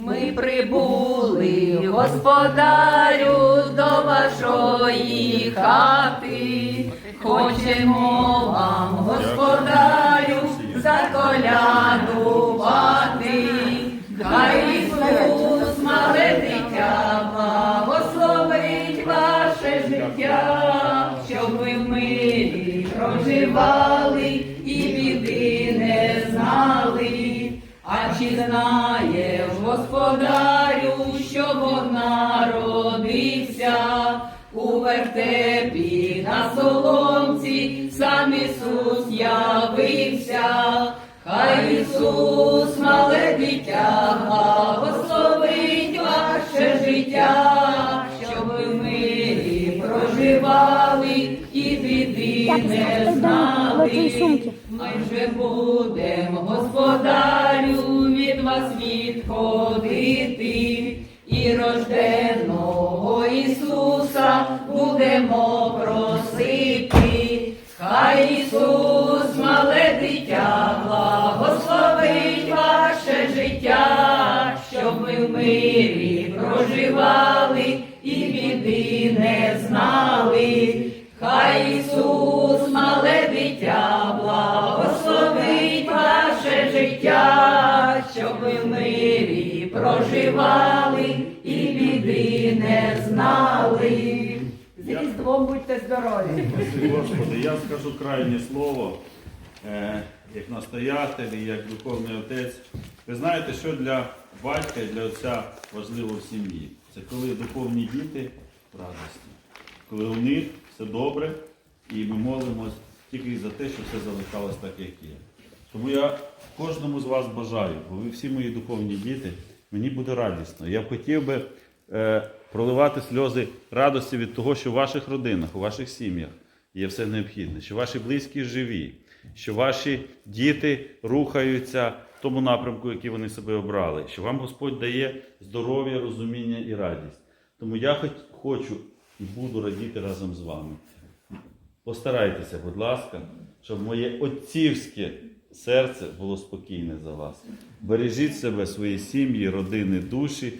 Ми прибули, господарю, до вашої хати. Хочемо вам, господарю, заколядувати. Хай Ісус, мале дитя, благословить ваше життя, щоб ви в мирі проживали чи знає господарю, що Бог народився у вертепі на соломці, сам Ісус явився, хай Ісус, мале дитя, благословить ваше життя, щоб ви в мирі проживали і біди не знали. сумки. Ми же Ісус, мале дитя, благословить ваше життя, щоб ви в мирі проживали і біди не знали. Хай Ісус, мале дитя, благословить ваше життя, щоб ви в мирі проживали і біди не знали. Різдвом будьте здорові! Господи, я скажу крайнє слово, е, як настоятель як духовний отець. Ви знаєте, що для батька і для отця важливо в сім'ї? Це коли духовні діти радісні, коли у них все добре, і ми молимось тільки за те, щоб все залишалось так, як є. Тому я кожному з вас бажаю, бо ви всі мої духовні діти, мені буде радісно. Я хотів би проливати сльози радості від того, що в ваших родинах, у ваших сім'ях є все необхідне, що ваші близькі живі, що ваші діти рухаються в тому напрямку, який вони себе обрали, що вам Господь дає здоров'я, розуміння і радість. Тому я хоч хочу і буду радіти разом з вами. Постарайтеся, будь ласка, щоб моє отцівське серце було спокійне за вас. Бережіть себе, свої сім'ї, родини, душі.